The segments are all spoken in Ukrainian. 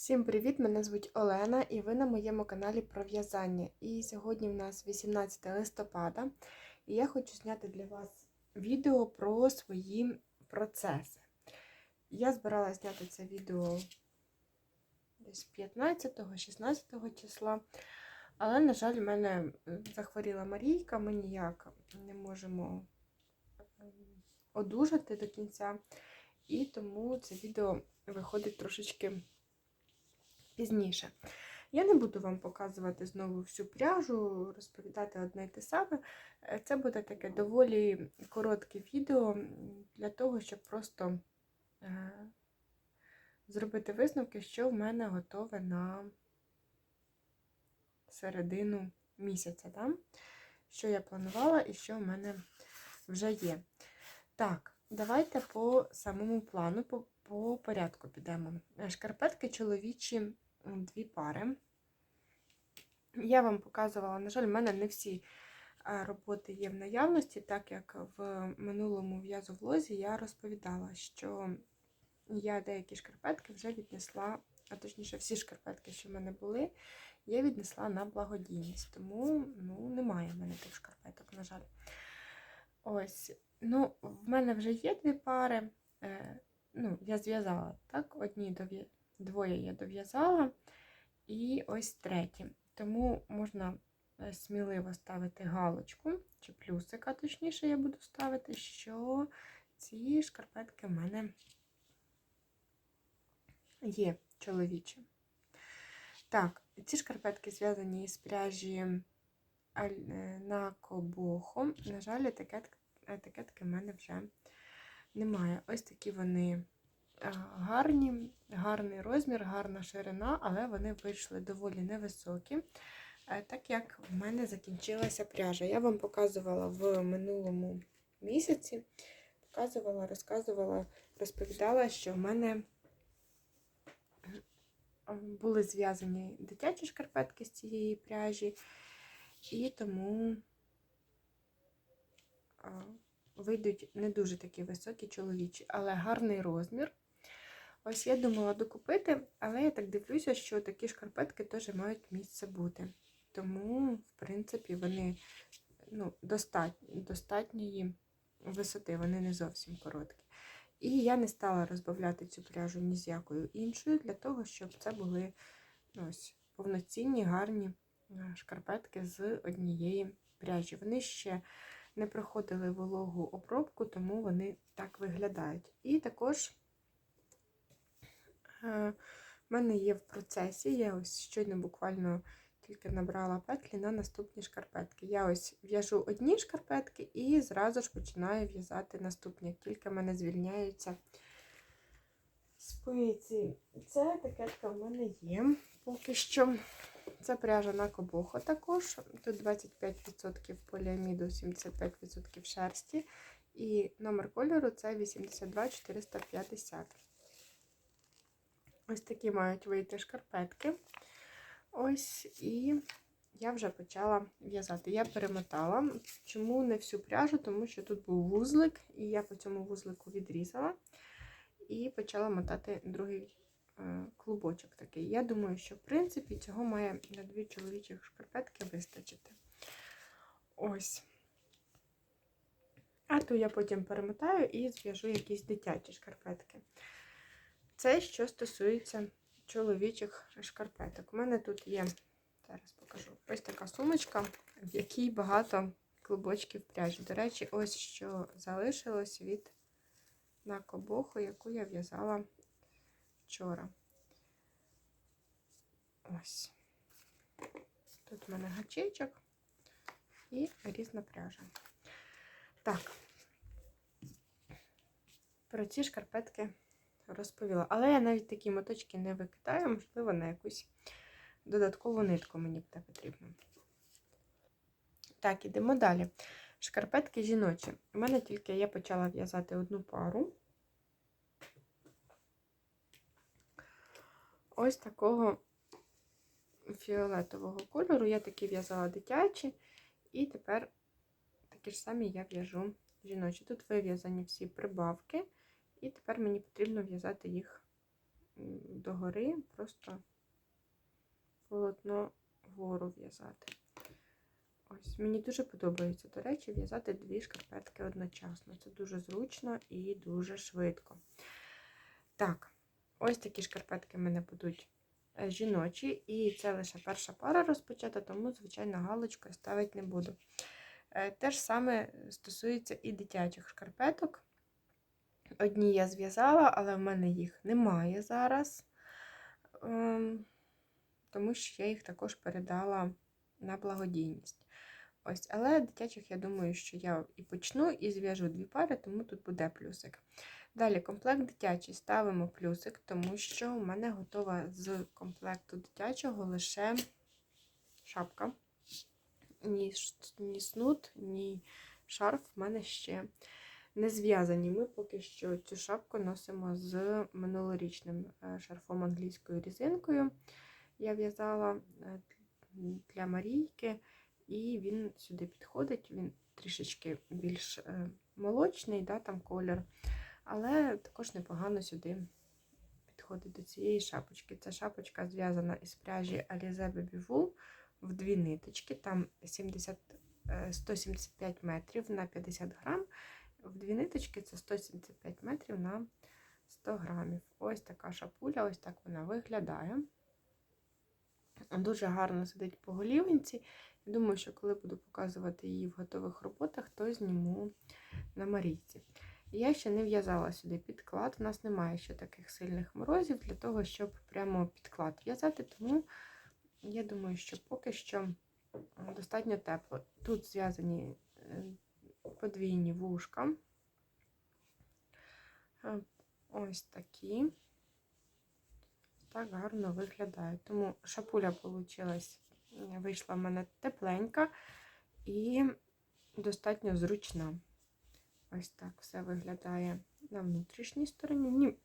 Всім привіт! Мене звуть Олена і ви на моєму каналі про в'язання. І сьогодні в нас 18 листопада, і я хочу зняти для вас відео про свої процеси. Я збиралася зняти це відео десь 15-16 числа, але, на жаль, в мене захворіла Марійка, ми ніяк не можемо ем, одужати до кінця, і тому це відео виходить трошечки пізніше. Я не буду вам показувати знову всю пряжу, розповідати одне й те саме. Е, Це буде таке доволі коротке відео для того, щоб просто е, зробити висновки, що в мене готове на середину місяця. Да? Що я планувала і що в мене вже є. Так, давайте по самому плану, по, по порядку підемо. Шкарпетки чоловічі дві пари. Я вам показувала, на жаль, в мене не всі роботи є в наявності, так як в минулому в'язовлозі я розповідала, що я деякі шкарпетки вже віднесла, а точніше, всі шкарпетки, що в мене були, я віднесла на благодійність. Тому ну, немає в мене тих шкарпеток, на жаль. Ось, ну, в мене вже є дві пари. Ну, я зв'язала так, одні. Двоє я дов'язала, і ось третє. Тому можна е, сміливо ставити галочку, чи плюсика, точніше, я буду ставити, що ці шкарпетки в мене є чоловічі. Так, ці шкарпетки зв'язані з пряжі е, на кобохо. На жаль, етикетки в мене вже немає. Ось такі вони гарні, гарний розмір, гарна ширина, але вони вийшли доволі невисокі, е, так як в мене закінчилася пряжа. Я вам показувала в минулому місяці, показувала, розказувала, розповідала, що в мене були зв'язані дитячі шкарпетки з цієї пряжі, і тому вийдуть не дуже такі високі чоловічі, але гарний розмір. Ось я думала докупити, але я так дивлюся, що такі шкарпетки теж мають місце бути. Тому, в принципі, вони ну, достатньо, достатньої висоти, вони не зовсім короткі. І я не стала розбавляти цю пряжу ні з якою іншою, для того, щоб це були ну, ось, повноцінні, гарні е, шкарпетки з однієї пряжі. Вони ще не проходили вологу обробку, тому вони так виглядають. І також в е, мене є в процесі, я ось щойно буквально тільки набрала петлі на наступні шкарпетки. Я ось в'яжу одні шкарпетки і зразу ж починаю в'язати наступні, тільки в мене звільняються спиці. Це такетка в мене є поки що. Це пряжа на кобохо також. Тут 25% поліаміду, 75% шерсті. І номер кольору це 82450. Ось такі мають вийти шкарпетки. Ось, і я вже почала в'язати. Я перемотала. Чому не всю пряжу? Тому що тут був вузлик, і я по цьому вузлику відрізала і почала мотати другий е, клубочок такий. Я думаю, що, в принципі, цього має на дві чоловічих шкарпетки вистачити. Ось. А то я потім перемотаю і зв'яжу якісь дитячі шкарпетки. Це що стосується чоловічих шкарпеток. У мене тут є, зараз покажу, ось така сумочка, в якій багато клубочків пряжі. До речі, ось що залишилось від накобоху, яку я в'язала вчора. Ось. Тут у мене гачечок і різна пряжа. Так, про ці шкарпетки розповіла. Але я навіть такі моточки не викидаю, можливо, на якусь додаткову нитку мені буде потрібно. Так, ідемо далі. Шкарпетки жіночі. У мене тільки я почала в'язати одну пару. Ось такого фіолетового кольору. Я такі в'язала дитячі, і тепер такі ж самі я в'яжу жіночі. Тут вив'язані всі прибавки. І тепер мені потрібно в'язати їх догори, просто полотно вгору в'язати. Ось, мені дуже подобається, до речі, в'язати дві шкарпетки одночасно. Це дуже зручно і дуже швидко. Так, ось такі шкарпетки в мене будуть е, жіночі, і це лише перша пара розпочата, тому, звичайно, галочкою ставити не буду. Е, Те ж саме стосується і дитячих шкарпеток. Одні я зв'язала, але в мене їх немає зараз, ем, тому що я їх також передала на благодійність. Ось, але дитячих, я думаю, що я і почну, і зв'яжу дві пари, тому тут буде плюсик. Далі, комплект дитячий ставимо плюсик, тому що у мене готова з комплекту дитячого лише шапка. Ні, снуд, ні шарф в мене ще не зв'язані. Ми поки що цю шапку носимо з минулорічним е, шарфом англійською різинкою. Я в'язала е, для Марійки, і він сюди підходить. Він трішечки більш е, молочний, да, там колір, але також непогано сюди підходить до цієї шапочки. Ця шапочка зв'язана із пряжі Alize Baby Wool в дві ниточки, там 70, е, 175 метрів на 50 грам. В дві ниточки це 175 метрів на 100 грамів. Ось така шапуля, ось так вона виглядає. Дуже гарно сидить по голівенці. Думаю, що коли буду показувати її в готових роботах, то зніму на Марійці. Я ще не в'язала сюди підклад. У нас немає ще таких сильних морозів для того, щоб прямо підклад в'язати, тому я думаю, що поки що достатньо тепло. Тут зв'язані е, подвійні вушка. Е, Ось такі. Так гарно виглядає. Тому шапуля получилась, вийшла в мене тепленька і достатньо зручна. Ось так все виглядає на внутрішній стороні. Мені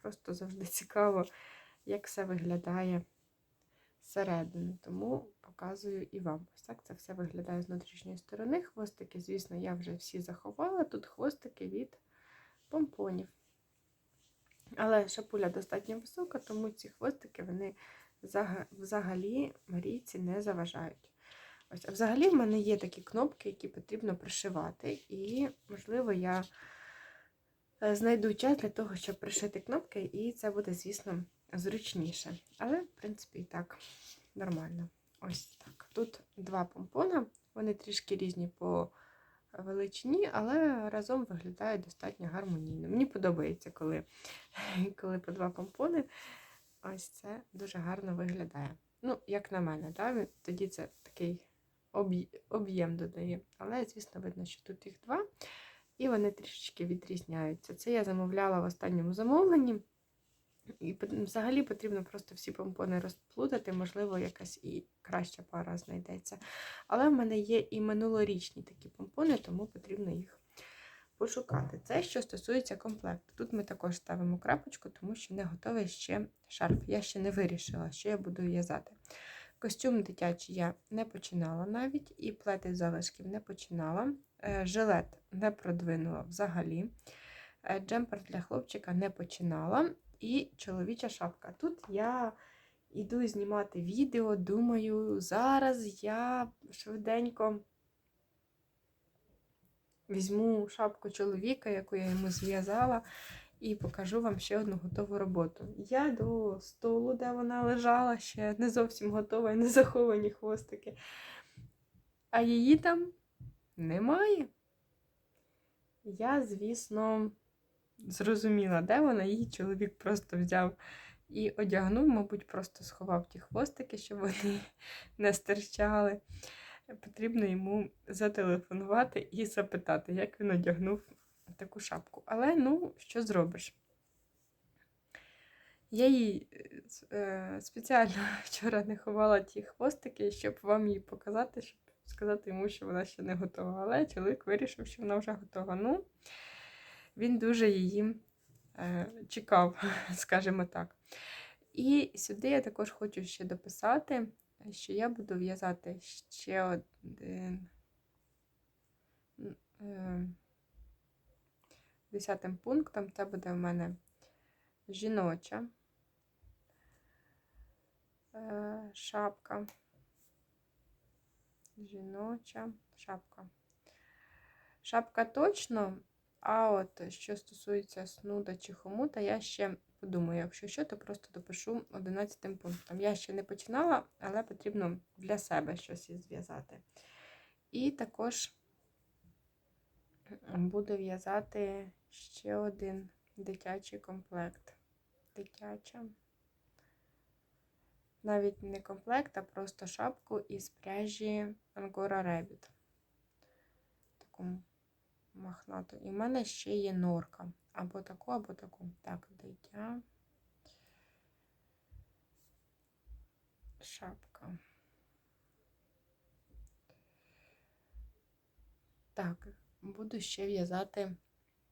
просто завжди цікаво, як все виглядає зсередини. Тому показую і вам. Ось так це все виглядає з внутрішньої сторони. Хвостики, звісно, я вже всі заховала. Тут хвостики від помпонів. Але шапуля достатньо висока, тому ці хвостики вони взагалі Марійці не заважають. Ось, а взагалі в мене є такі кнопки, які потрібно пришивати. І, можливо, я е, знайду час для того, щоб пришити кнопки, і це буде, звісно, зручніше. Але, в принципі, і так нормально. Ось так. Тут два помпона, вони трішки різні по величині, але разом виглядають достатньо гармонійно. Мені подобається, коли, коли по два помпони. Ось це дуже гарно виглядає. Ну, як на мене, да? тоді це такий об'єм додає. Але, звісно, видно, що тут їх два, і вони трішечки відрізняються. Це я замовляла в останньому замовленні. І взагалі потрібно просто всі помпони розплутати, можливо, якась і краща пара знайдеться. Але в мене є і минулорічні такі помпони, тому потрібно їх пошукати. Це що стосується комплекту. Тут ми також ставимо крапочку, тому що не готовий ще шарф. Я ще не вирішила, що я буду в'язати. Костюм дитячий я не починала навіть, і плети з залишків не починала. Е, Жилет не продвинула взагалі. Е, Джемпер для хлопчика не починала. І чоловіча шапка. Тут я йду знімати відео, думаю, зараз я швиденько візьму шапку чоловіка, яку я йому зв'язала, і покажу вам ще одну готову роботу. Я до столу, де вона лежала, ще не зовсім готова і не заховані хвостики. А її там немає. Я, звісно, зрозуміла, де вона. Її чоловік просто взяв і одягнув, мабуть, просто сховав ті хвостики, щоб вони не стирчали. Потрібно йому зателефонувати і запитати, як він одягнув таку шапку. Але ну, що зробиш? Я їй е, спеціально вчора не ховала ті хвостики, щоб вам її показати, щоб сказати йому, що вона ще не готова. Але чоловік вирішив, що вона вже готова. Ну, він дуже її е, чекав, скажімо так. І сюди я також хочу ще дописати, що я буду в'язати ще один е, десятим пунктом. Це буде в мене жіноча е, шапка. Жіноча шапка. Шапка точно, а от що стосується снуда чи хомута, я ще подумаю, якщо що, то просто допишу 11 пунктом. Я ще не починала, але потрібно для себе щось зв'язати. І також буду в'язати ще один дитячий комплект. Дитяча. Навіть не комплект, а просто шапку із пряжі Angora Rabbit. Таку махнату. І в мене ще є норка. Або таку, або таку. Так, дитя. Шапка. Так, буду ще в'язати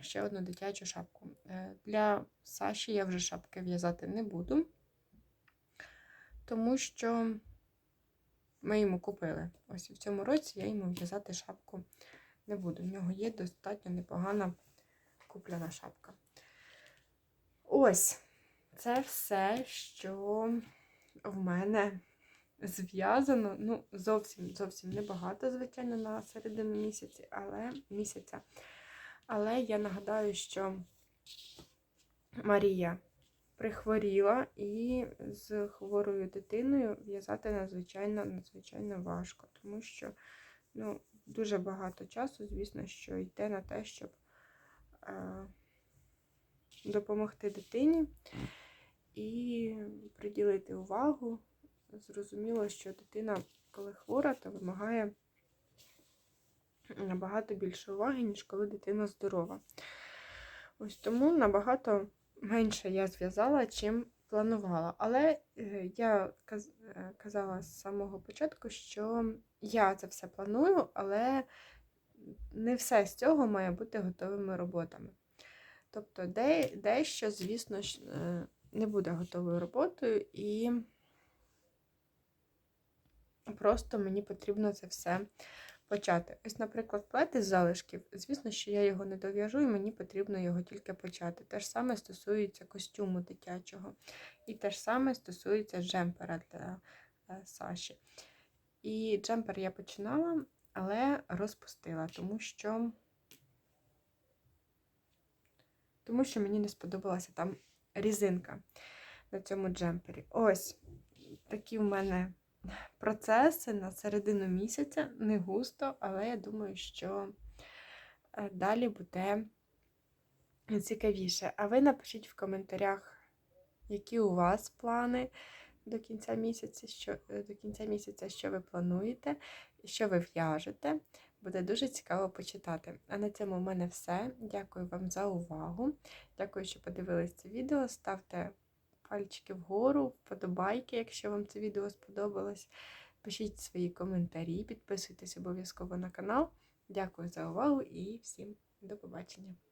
ще одну дитячу шапку. Е, Для Саші я вже шапки в'язати не буду, тому що ми йому купили. Ось в цьому році я йому в'язати шапку не буду. В нього є достатньо непогана куплена шапка. Ось, це все, що в мене зв'язано. Ну, зовсім зовсім небагато, звичайно, на середину місяці, але місяця. Але я нагадаю, що Марія прихворіла і з хворою дитиною в'язати надзвичайно надзвичайно важко, тому що ну, дуже багато часу, звісно, що йде на те, щоб е, допомогти дитині і приділити увагу. Зрозуміло, що дитина, коли хвора, то вимагає набагато більше уваги, ніж коли дитина здорова. Ось тому набагато менше я зв'язала, чим планувала. Але е, я е, казала з самого початку, що я це все планую, але не все з цього має бути готовими роботами. Тобто, де, дещо, звісно, е, не буде готовою роботою, і просто мені потрібно це все почати. Ось, наприклад, плет із залишків. Звісно, що я його не дов'яжу, і мені потрібно його тільки почати. Те ж саме стосується костюму дитячого. І те ж саме стосується джемпера для е, Саші. І джемпер я починала, але розпустила, тому що тому що мені не сподобалася там різинка на цьому джемпері. Ось такі в мене процеси на середину місяця, не густо, але я думаю, що е, далі буде цікавіше. А ви напишіть в коментарях, які у вас плани до кінця місяця, що, е, до кінця місяця, що ви плануєте, що ви в'яжете. Буде дуже цікаво почитати. А на цьому в мене все. Дякую вам за увагу. Дякую, що подивились це відео. Ставте пальчики вгору, вподобайки, якщо вам це відео сподобалось. Пишіть свої коментарі, підписуйтесь обов'язково на канал. Дякую за увагу і всім до побачення!